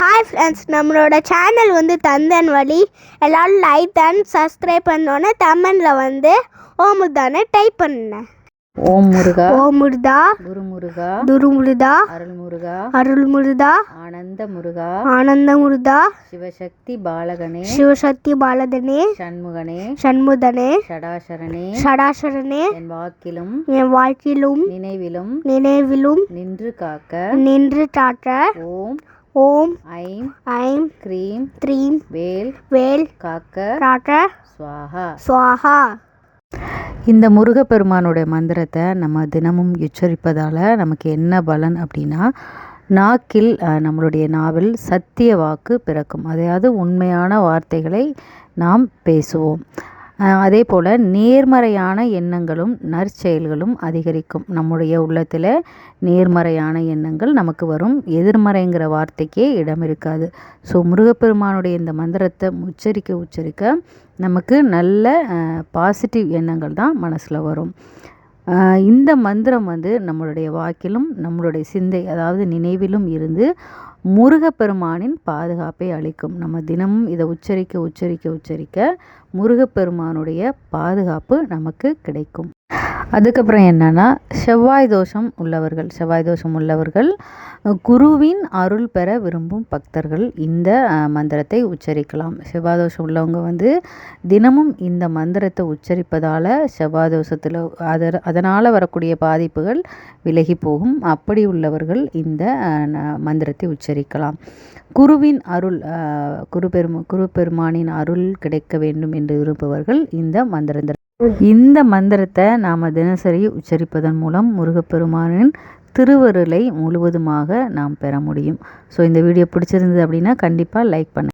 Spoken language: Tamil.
ஹாய் ஃப்ரெண்ட்ஸ் நம்மளோட சேனல் வந்து தந்தன் வழி. எல்லாரும் லைக் அண்ட் சப்ஸ்கிரைப் பண்ணோன்னே தமிழில் வந்து ஓமுதானே டைப் பண்ணேன் ஓம் முருகா. ஓமுருதா குரு முருகா. துருமுருதா அருள் முருகா. அருள்முருதா ஆனந்த முருகா. ஆனந்தமுருதா சிவசக்தி பாலகனே. சிவசக்தி பாலதனே சண்முகனே. சண்முதனே ஷடாசரனே சடாசரனே என் வாக்கிலும். என் வாழ்க்கையிலும் நினைவிலும். நினைவிலும். நின்று காக்க. நின்று காட்ட ஓம் ஓம் ஐம் ஐம் க்ரீம் த்ரீம் வேல் வேல் காக்க காட்ட ஸ்வாஹா சுவாஹா. இந்த முருகப்பெருமானுடைய மந்திரத்தை நம்ம தினமும் உச்சரிப்பதால் நமக்கு என்ன பலன் அப்படின்னா நாக்கில் நம்மளுடைய நாவில் சத்திய வாக்கு பிறக்கும். அதாவது உண்மையான வார்த்தைகளை நாம் பேசுவோம். அதே போல் நேர்மறையான எண்ணங்களும் நற்செயல்களும் அதிகரிக்கும். நம்முடைய உள்ளத்தில் நேர்மறையான எண்ணங்கள் நமக்கு வரும். எதிர்மறைங்கிற வார்த்தைக்கே இடம் இருக்காது. ஸோ முருகப்பெருமானுடைய இந்த மந்திரத்தை உச்சரிக்க உச்சரிக்க நமக்கு நல்ல பாசிட்டிவ் எண்ணங்கள் தான் மனசில் வரும். இந்த மந்திரம் வந்து நம்மளுடைய வாக்கிலும் நம்மளுடைய சிந்தை அதாவது நினைவிலும் இருந்து முருகப்பெருமானின் பாதுகாப்பை அளிக்கும். நம்ம தினமும் இதை உச்சரிக்க உச்சரிக்க உச்சரிக்க முருகப்பெருமானுடைய பாதுகாப்பு நமக்கு கிடைக்கும். அதுக்கப்புறம் என்னென்னா செவ்வாய் தோஷம் உள்ளவர்கள் செவ்வாய் தோஷம் உள்ளவர்கள் குருவின் அருள் பெற விரும்பும் பக்தர்கள் இந்த மந்திரத்தை உச்சரிக்கலாம். செவ்வாய் தோஷம் உள்ளவங்க வந்து தினமும் இந்த மந்திரத்தை உச்சரிப்பதால் செவ்வாய் தோஷத்தில் அத அதனால் வரக்கூடிய பாதிப்புகள் விலகி போகும். அப்படி உள்ளவர்கள் இந்த ந- மந்திரத்தை உச்சரிக்கலாம். குருவின் அருள் குரு பெரும குரு பெருமானின் அருள் கிடைக்க வேண்டும் என்று விரும்புபவர்கள் இந்த மந்திரத்தை இந்த மந்திரத்தை நாம் தினசரி உச்சரிப்பதன் மூலம் முருகப்பெருமானின் திருவருளை முழுவதுமாக நாம் பெற முடியும். ஸோ இந்த வீடியோ பிடிச்சிருந்தது அப்படின்னா கண்டிப்பாக லைக் பண்ணு.